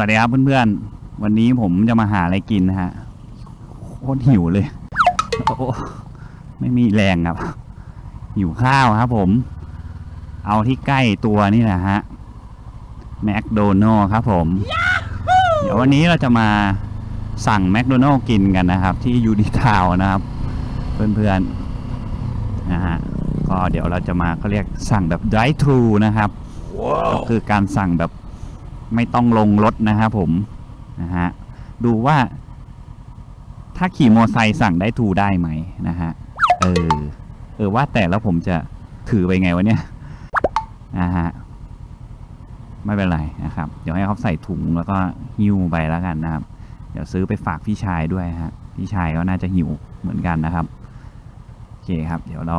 วัสดีครับเพื่อนๆ วันนี้ผมจะมาหาอะไรกินนะฮะ โคตรหิวเลย โอ้โหไม่มีแรงครับ หิวข้าวครับผม เอาที่ใกล้ตัวนี่แหละฮะ แมคโดนัลครับผม เดี๋ยววันนี้เราจะมาสั่งแมคโดนัลกินกันนะครับ ที่ยูดีทาวนะครับ เพื่อนๆ นะฮะ ก็เดี๋ยวเราจะมาเขาเรียกสั่งแบบ drive thru นะครับ ก็คือการสั่งแบบ ไม่ต้องลงรถนะครับผมนะฮะดูว่า ถ้าขี่มอเตอร์ไซค์สั่งได้ทูได้ไหมนะฮะเออเออว่าแต่แล้วผมจะถือไปไงวะเนี่ยนะฮะไม่เป็นไรนะครับ เดี๋ยวให้เขาใส่ถุงแล้วก็หิ้วไปแล้วกันนะครับ เดี๋ยวซื้อไปฝากพี่ชายด้วยฮะพี่ชายก็น่าจะหิวเหมือนกันนะครับโอเคครับ เดี๋ยวเรา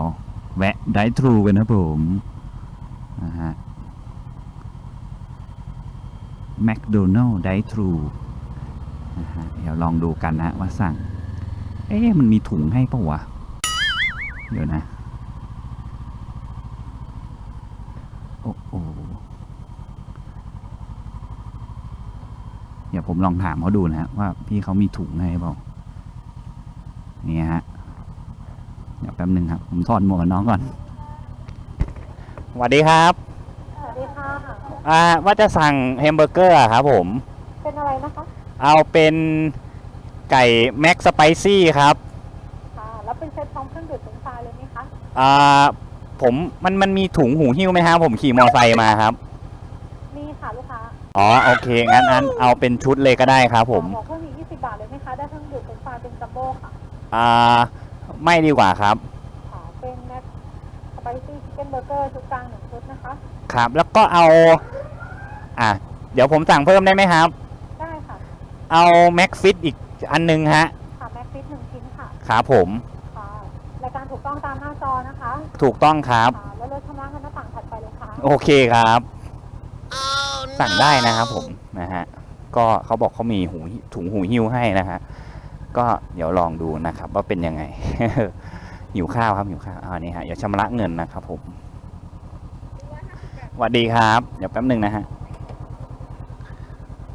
แวะได้ทรูกันนะผมนะฮะ แมคโดนัลล์ไดทรูนะฮะเดี๋ยวลองดูกันนะว่าสั่ง เอ๊ะมันมีถุงให้ปะวะ เดี๋ยวนะ โอ้โหเดี๋ยวผมลองถามเขาดูนะฮะว่าพี่เขามีถุงให้เปล่านี่ฮะ เดี๋ยวแป๊บหนึ่งครับ ผมถอดหมวกกับน้องก่อนสวัสดีครับ อ่าว่าจะสั่งแฮมเบอร์เกอร์อะครับผม เป็นอะไรนะคะเอาเป็นไก่แม็กสไปซี่ครับค่ะแล้วเป็นเซตพร้อมเครื่องดื่มเป็นไฟเลยไหมคะอ่าผมมันมันมีถุงหูหิ้วไหมครับผมขี่มอไซค์มาครับ มีค่ะลูกค้าอ๋อโอเคงั้นอันเอาเป็นชุดเลยก็ได้ครับ ผมบอกเพิ่มอีก20 บาทเลยไหมคะ ได้เครื่องดื่มเป็นไฟเป็นจัมโบ้ค่ะอ่าไม่ดีกว่าครับ ค่ะเป็นแม็กสไปซี่ชิคเก้นเบอร์เกอร์ชุดกลางหนึ่งชุดนะ คะครับ แล้วก็เอา อะ เดี๋ยวผมสั่งเพิ่มได้ไหมครับ ได้ค่ะเอาแม็กฟิตอีกอันหนึงฮะ ค่ะแม็กฟิตหนึ่งชิ้นค่ะครับผม ค่ะรายการถูกต้องตามหน้าจอนะคะถูกต้องครับ ค่ะแล้วเลือกชำระเงินหน้าต่างถัดไปเลยค่ะโอเคครับ สั่งได้นะครับผมนะฮะ ก็เขาบอกเขามีหูถุงหูหิ้วให้นะฮะ ก็เดี๋ยวลองดูนะครับ ว่าเป็นยังไง หิวข้าวครับหิวข้าวอันนี้ฮะเดี๋ยวชำระเงินนะครับผมส วัสดีครับ เดี๋ยวแป๊บหนึ่งนะฮะ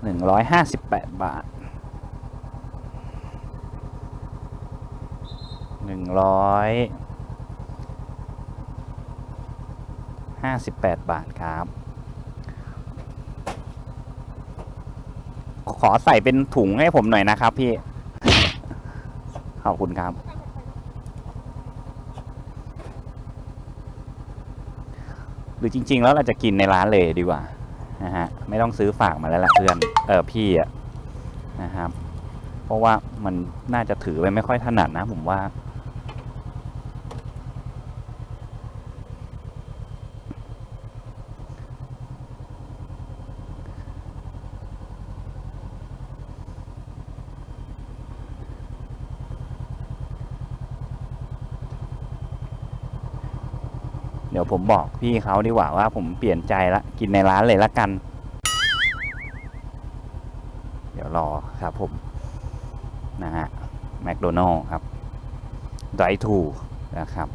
หนึ่งร้อยห้าสิบแปดบาทหนึ่งร้อยห้าสิบแปดบาทครับ ขอใส่เป็นถุงให้ผมหน่อยนะครับพี่ ขอบคุณครับ รือจริง ๆ แล้วเราจะกินในร้านเลยดีกว่านะฮะไม่ต้องซื้อฝากมาแล้วละเพื่อนเออพี่อะนะครับ เพราะว่ามันน่าจะถือไปไม่ค่อยถนัดนะผมว่า เดี๋ยวผมบอกพี่เขาดีกว่าว่าผมเปลี่ยนใจละกินในร้านเลยละกัน เดี๋ยวรอครับผม นะฮะแมคโดนัลล์ครับไดทูนะครับ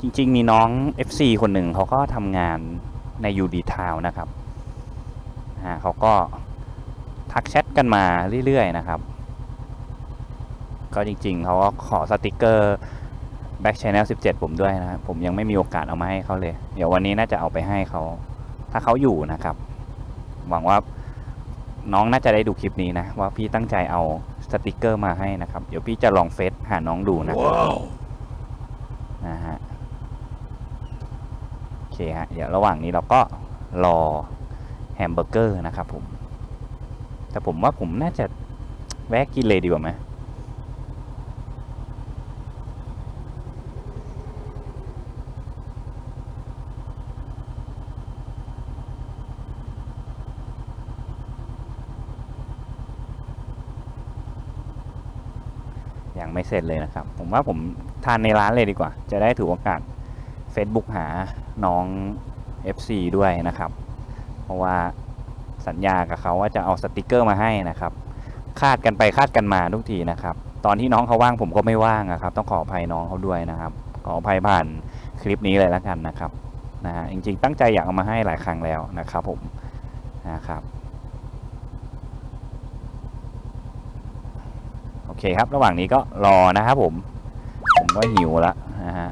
จริง ๆ มีน้อง FC คนหนึ่งเขาก็ทำงานใน UD Town นะครับ เขาก็ ทักแชทกันมาเรื่อยๆนะครับ ก็จริงๆเขาก็ขอสติกเกอร์ Back Channel 17 ผมด้วยนะครับผมยังไม่มีโอกาสเอามาให้เขาเลย เดี๋ยววันนี้น่าจะเอาไปให้เขา ถ้าเขาอยู่นะครับ หวังว่าน้องน่าจะได้ดูคลิปนี้นะ ว่าพี่ตั้งใจเอาสติกเกอร์มาให้นะครับ เดี๋ยวพี่จะลองเฟซหาน้องดูนะครับนะฮะโอเคฮะเดี๋ยวระหว่างนี้เราก็รอแฮมเบอร์เกอร์นะครับผม แต่ผมว่าผมน่าจะแวะกินเลยดีกว่าไหมยังไม่เสร็จเลยนะครับ ผมว่าผมทานในร้านเลยดีกว่า จะได้ถือโอกาส Facebook หาน้อง FC ด้วยนะครับ เพราะว่า สัญญากับเขาว่าจะเอาสติกเกอร์มาให้นะครับ คาดกันไปคาดกันมาทุกทีนะครับ ตอนที่น้องเขาว่างผมก็ไม่ว่างอะครับ ต้องขออภัยน้องเขาด้วยนะครับ ขออภัยผ่านคลิปนี้เลยแล้วกันนะครับนะฮะจริงๆ ตั้งใจอยากเอามาให้หลายครั้งแล้วนะครับผมนะครับโอเคครับ ระหว่างนี้ก็รอนะครับผม ผมก็หิวแล้วนะฮะ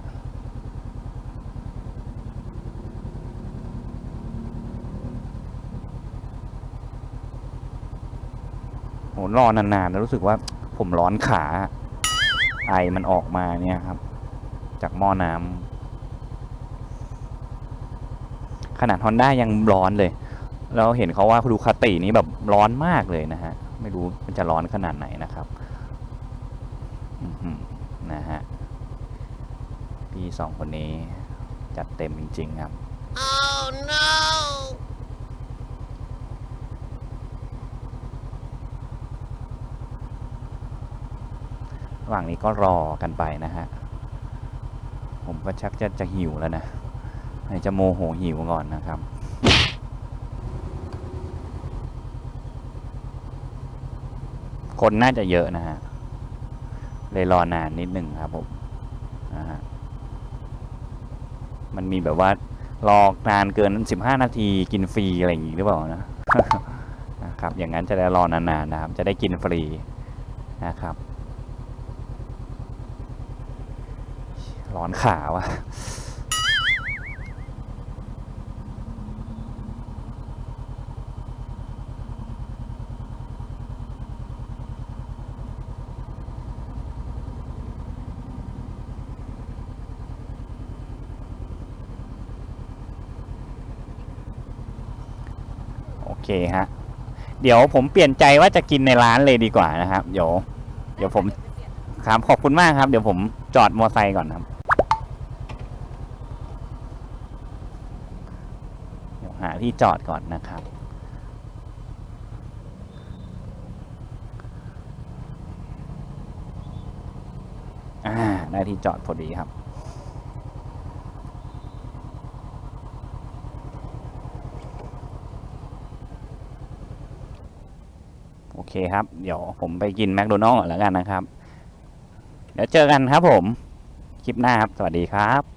โหรอนานๆแล้วรู้สึกว่าผมร้อนขาไอมันออกมาเนี่ยครับ จากหม้อน้ำขนาดฮอนด้ายังร้อนเลยแล้วเห็นเขาว่าดูคาตินี้แบบร้อนมากเลยนะฮะ ไม่รู้มันจะร้อนขนาดไหนนะครับนะฮะพี่สองคนนี้จัดเต็มจริง ๆ ครับ Oh no! ระหว่างนี้ก็รอกันไปนะฮะ ผมก็ชักจะจะหิวแล้วนะให้จะโมโหหิวก่อนนะครับคนน่าจะเยอะนะฮะ เลยรอนานนิดหนึ่งครับผมนะฮะ มันมีแบบว่ารอนานเกิน 15 นาทีกินฟรีอะไรอย่างงี้หรือเปล่านะ นะครับ อย่างนั้นจะได้รอนานๆนะครับ จะได้กินฟรีนะครับ ร้อนขาวะโอเคฮะ เดี๋ยวผมเปลี่ยนใจว่าจะกินในร้านเลยดีกว่านะครับ เดี๋ยว เดี๋ยวผมครับขอบคุณมากครับ เดี๋ยวผมจอดมอไซค์ก่อนครับ เดี๋ยวหา ที่จอดก่อนนะครับ อ่า ได้ที่จอดพอดีครับ โอเคครับ เดี๋ยวผมไปกินแมคโดนัลล์ก่อนแล้วกันนะครับ เดี๋ยวเจอกันครับผม คลิปหน้าครับ สวัสดีครับ